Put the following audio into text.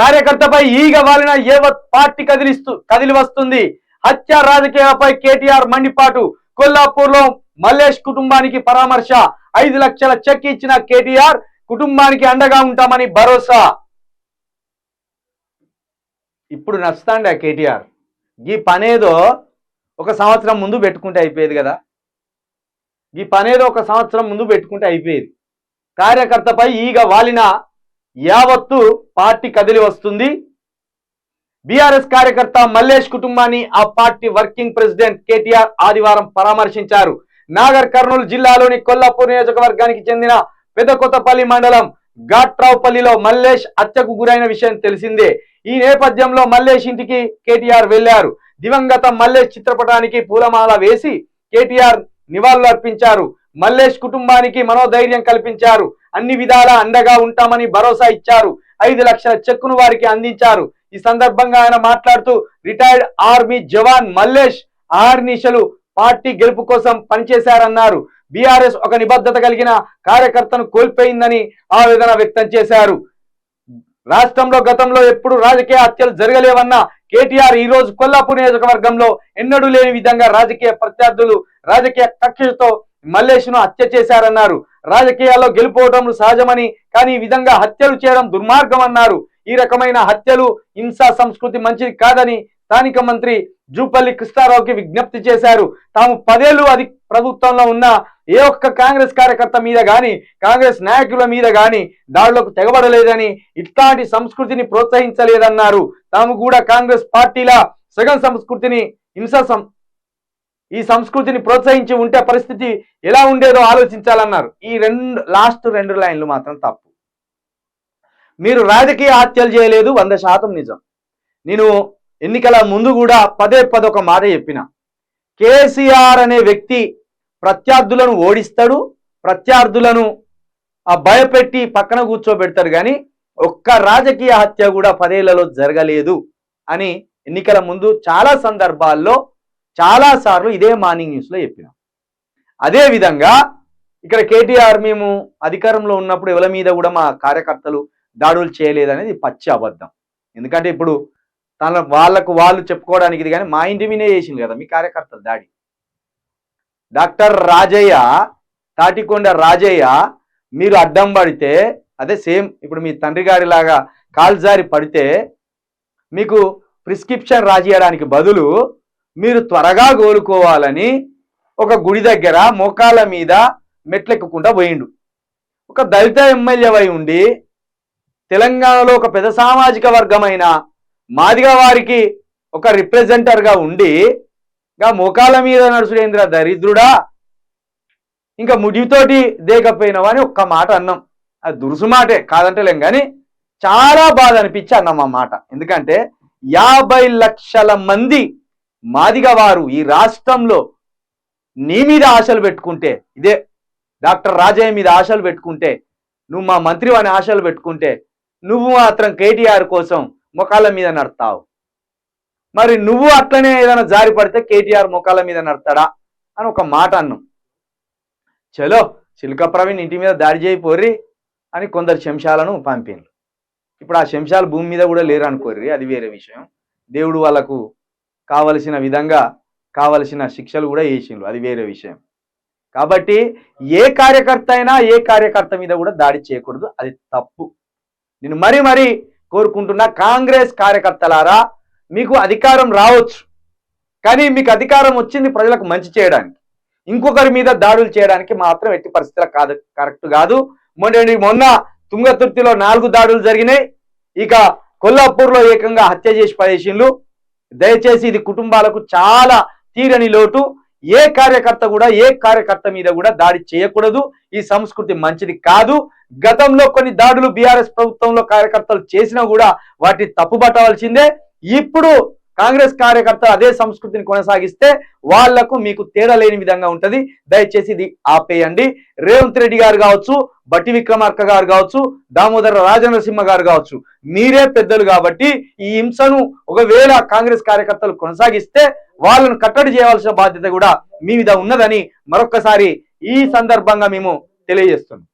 కార్యకర్తపై ఈగ వాలిన ఏవత్ పార్టీ కదిలిస్తూ కదిలి వస్తుంది. హత్య రాజకీయాలపై కేటీఆర్ మండిపాటు. కొల్లాపూర్లో మల్లేష్ కుటుంబానికి పరామర్శ. ఐదు లక్షల చెక్ ఇచ్చిన కేటీఆర్ కుటుంబానికి అండగా ఉంటామని భరోసా. ఇప్పుడు నచ్చుతాండి ఆ కేటీఆర్. ఈ పనేదో ఒక సంవత్సరం ముందు పెట్టుకుంటే అయిపోయేది కదా. ఈ పనేదో ఒక సంవత్సరం ముందు పెట్టుకుంటే అయిపోయేది. కార్యకర్తపై ఈగ వాలిన యావత్తు పార్టీ కదిలి వస్తుంది. బీఆర్ఎస్ కార్యకర్త మల్లేష్ కుటుంబాన్ని ఆ పార్టీ వర్కింగ్ ప్రెసిడెంట్ కేటీఆర్ ఆదివారం పరామర్శించారు. నాగర్ కర్నూలు జిల్లాలోని కొల్లాపూర్ నియోజకవర్గానికి చెందిన పెదకొత్తపల్లి మండలం ఘాట్రావుపల్లిలో మల్లేష్ హత్యకు గురైన విషయం తెలిసిందే. ఈ నేపథ్యంలో మల్లేష్ ఇంటికి కేటీఆర్ వెళ్ళారు దివంగత మల్లేష్ చిత్రపటానికి పూలమాల వేసి కేటీఆర్ నివాళులు అర్పించారు మల్లేష్ కుటుంబానికి మనోధైర్యం కల్పించారు. అన్ని విధాలా అండగా ఉంటామని భరోసా ఇచ్చారు. ఐదు లక్షల చెక్కును వారికి అందించారు. ఈ సందర్భంగా ఆయన మాట్లాడుతూ రిటైర్డ్ ఆర్మీ జవాన్ మల్లేష్ ఆర్నిషలు పార్టీ గెలుపు కోసం పనిచేశారన్నారు. బీఆర్ఎస్ ఒక నిబద్ధత కలిగిన కార్యకర్తను కోల్పోయిందని ఆవేదన వ్యక్తం చేశారు. రాష్ట్రంలో గతంలో ఎప్పుడు రాజకీయ హత్యలు జరగలేవన్న కేటీఆర్ ఈ రోజు కొల్లాపూర్ నియోజకవర్గంలో ఎన్నడూ లేని విధంగా రాజకీయ ప్రత్యర్థులు రాజకీయ కక్షతో మల్లేష్ను హత్య చేశారన్నారు. రాజకీయాల్లో గెలుపోవడం సహజమని కానీ ఈ విధంగా హత్యలు చేయడం దుర్మార్గం అన్నారు ఈ రకమైన హత్యలు హింసా సంస్కృతి మంచిది కాదని స్థానిక మంత్రి జూపల్లి కృష్ణారావుకి విజ్ఞప్తి చేశారు. తాము పదేళ్ళు అది ప్రభుత్వంలో ఉన్న ఏ ఒక్క కాంగ్రెస్ కార్యకర్త మీద గాని కాంగ్రెస్ నాయకుల మీద గాని దాడులకు తెగబడలేదని ఇట్లాంటి సంస్కృతిని ప్రోత్సహించలేదన్నారు. తాము కూడా కాంగ్రెస్ పార్టీల సగం సంస్కృతిని హింస సం ఈ సంస్కృతిని ప్రోత్సహించి ఉంటే పరిస్థితి ఎలా ఉండేదో ఆలోచించాలన్నారు. ఈ రెండు లాస్ట్ రెండు లైన్లు మాత్రం తప్పు. మీరు రాజకీయ హత్యలు చేయలేదు వంద శాతం నిజం. నేను ఎన్నికల ముందు కూడా పదే పదే ఒక మాట చెప్పిన. కేసీఆర్ అనే వ్యక్తి ప్రత్యర్థులను ఓడిస్తాడు ప్రత్యర్థులను ఆ భయపెట్టి పక్కన కూర్చోబెడతారు కానీ ఒక్క రాజకీయ హత్య కూడా పదేళ్ళలో జరగలేదు అని ఎన్నికల ముందు చాలా సందర్భాల్లో చాలా సార్లు ఇదే మార్నింగ్ న్యూస్లో చెప్పినాం. అదే విధంగా ఇక్కడ కేటీఆర్ మేము అధికారంలో ఉన్నప్పుడు ఎవరి మీద కూడా మా కార్యకర్తలు దాడులు చేయలేదనేది పచ్చి అబద్ధం. ఎందుకంటే ఇప్పుడు తన వాళ్ళకు వాళ్ళు చెప్పుకోవడానికి ఇది కానీ మా ఇంటి మీదే చేసింది కదా మీ కార్యకర్తలు దాడి. డాక్టర్ రాజయ్య తాటికొండ రాజయ్య మీరు అడ్డం పడితే అదే సేమ్ ఇప్పుడు మీ తండ్రి గారిలాగా కాల్జారి పడితే మీకు ప్రిస్క్రిప్షన్ రాజేయడానికి బదులు మీరు త్వరగా కోలుకోవాలని ఒక గుడి దగ్గర మోకాల మీద మెట్లెక్కకుండా పోయిండు. ఒక దళిత ఎమ్మెల్యేవై ఉండి తెలంగాణలో ఒక పెద్ద సామాజిక వర్గమైన మాదిగ వారికి ఒక రిప్రజెంటర్గా ఉండి ఇంకా మోకాల మీద నడుచుడేంద్ర దరిద్రుడా? ఇంకా ముడితోటి దేకపోయినావా అని ఒక్క మాట అన్నాం. అది దురుసు మాటే కాదంటలేం కానీ చాలా బాధ అనిపించి అన్నాం ఆ మాట. ఎందుకంటే యాభై లక్షల మంది మాదిగ వారు ఈ రాష్ట్రంలో నీ మీద ఆశలు పెట్టుకుంటే ఇదే డాక్టర్ రాజయ్య మీద ఆశలు పెట్టుకుంటే నువ్వు మా మంత్రి అని ఆశలు పెట్టుకుంటే నువ్వు మాత్రం కేటీఆర్ కోసం ముఖాల మీద నడతావు. మరి నువ్వు అట్లనే ఏదైనా జారి పడితే కేటీఆర్ ముఖాల మీద నడతాడా అని ఒక మాట అన్నాం. చలో చిలుక ప్రవీణ్ ఇంటి మీద దాడి చేయిపోర్రి అని కొందరు శంశాలను పంపిండ్రు ఇప్పుడు ఆ శంశాలు భూమి మీద కూడా లేరు అనుకోర్రి అది వేరే విషయం. దేవుడు వాళ్ళకు కావలసిన విధంగా కావలసిన శిక్షలు కూడా వేసిండ్రు. అది వేరే విషయం. కాబట్టి ఏ కార్యకర్త అయినా ఏ కార్యకర్త మీద కూడా దాడి చేయకూడదు. అది తప్పు. నేను మరీ మరీ కోరుకుంటున్నా కాంగ్రెస్ కార్యకర్తలారా మీకు అధికారం రావచ్చు. కానీ మీకు అధికారం వచ్చింది ప్రజలకు మంచి చేయడానికి. ఇంకొకరి మీద దాడులు చేయడానికి మాత్రం ఎట్టి పరిస్థితుల కాదు కరెక్ట్ కాదు. మొన్న మొన్న తుంగతుర్తిలో నాలుగు దాడులు జరిగినాయి. ఇక కొల్లాపూర్లో ఏకంగా హత్య చేసి పడేసిండ్లు దయచేసి ఇది కుటుంబాలకు చాలా తీరని లోటు. ఏ కార్యకర్త కూడా ఏ కార్యకర్త మీద కూడా దాడి చేయకూడదు. ఈ సంస్కృతి మంచిది కాదు. గతంలో కొన్ని దాడులు బీఆర్ఎస్ ప్రభుత్వంలో కార్యకర్తలు చేసినా కూడా వాటిని తప్పుపట్టవలసిందే. ఇప్పుడు కాంగ్రెస్ కార్యకర్త అదే సంస్కృతిని కొనసాగిస్తే వాళ్ళకు మీకు తేడా లేని విధంగా ఉంటది. దయచేసి ఇది ఆపేయండి. రేవంత్ రెడ్డి గారు కావచ్చు బట్టి విక్రమార్క గారు కావచ్చు దామోదర రాజనరసింహ గారు కావచ్చు మీరే పెద్దలు కాబట్టి ఈ హింసను ఒకవేళ కాంగ్రెస్ కార్యకర్తలు కొనసాగిస్తే వాళ్ళను కట్టడి చేయవలసిన బాధ్యత కూడా మీ మీద ఉన్నదని మరొక్కసారి ఈ సందర్భంగా మేము తెలియజేస్తున్నాం.